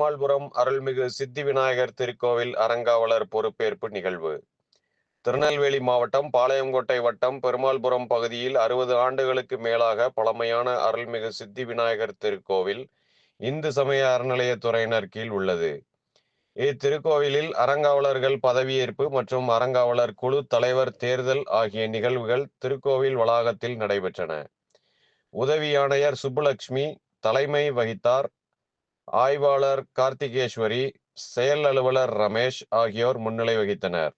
பெருமாள்புரம் அருள்மிகு சித்தி விநாயகர் திருக்கோவில் அரங்காவலர் பொறுப்பேற்பு நிகழ்வு. திருநெல்வேலி மாவட்டம் பாளையங்கோட்டை வட்டம் பெருமாள்புரம் பகுதியில் அறுபது ஆண்டுகளுக்கு மேலாக பழமையான அருள்மிகு சித்தி விநாயகர் திருக்கோவில் இந்து சமய அறநிலையத்துறையினர் கீழ் உள்ளது. இத்திருக்கோவிலில் அறங்காவலர்கள் பதவியேற்பு மற்றும் அறங்காவலர் குழு தலைவர் தேர்தல் ஆகிய நிகழ்வுகள் திருக்கோவில் வளாகத்தில் நடைபெற்றன. உதவி ஆணையர் சுப்புலட்சுமி தலைமை வகித்தார். ஆய்வாளர் கார்த்திகேஸ்வரி செயல் அலுவலர் ரமேஷ் ஆகியோர் முன்னிலை வகித்தனர்.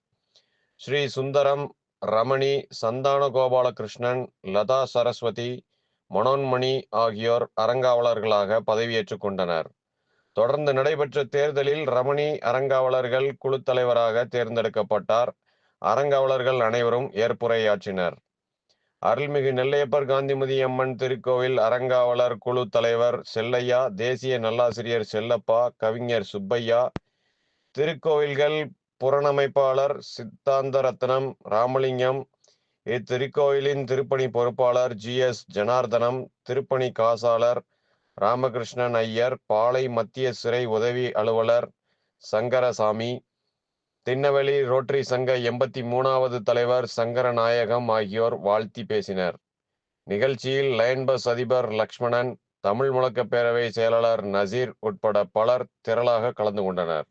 ஸ்ரீ சுந்தரம் ரமணி சந்தான கோபாலகிருஷ்ணன் லதா சரஸ்வதி மனோன்மணி ஆகியோர் அறங்காவலர்களாக பதவியேற்றுக் கொண்டனர். தொடர்ந்து நடைபெற்ற தேர்தலில் ரமணி அறங்காவலர்கள் குழு தலைவராக தேர்ந்தெடுக்கப்பட்டார். அறங்காவலர்கள் அனைவரும் ஏற்புரையாற்றினர். அருள்மிகு நெல்லையப்பர் காந்திமதி அம்மன் திருக்கோவில் அறங்காவலர் குழு தலைவர் செல்லையா தேசிய நல்லாசிரியர் செல்லப்பா கவிஞர் சுப்பையா திருக்கோவில்கள் புறணமைப்பாளர் சித்தாந்த ரத்னம் ராமலிங்கம் இத்திருக்கோயிலின் திருப்பணி பொறுப்பாளர் ஜி எஸ் ஜனார்தனம் திருப்பணி காசாளர் ராமகிருஷ்ணன் ஐயர் பாளை மத்திய சிறை உதவி அலுவலர் சங்கரசாமி திண்ணவெளி ரோட்டரி சங்க எண்பத்தி மூணாவது தலைவர் சங்கரநாயகம் ஆகியோர் வாழ்த்தி பேசினர். நிகழ்ச்சியில் லயன் பஸ் அதிபர் லக்ஷ்மணன் தமிழ் முழக்க பேரவை செயலாளர் நசீர் உட்பட பலர் திரளாக கலந்து கொண்டனர்.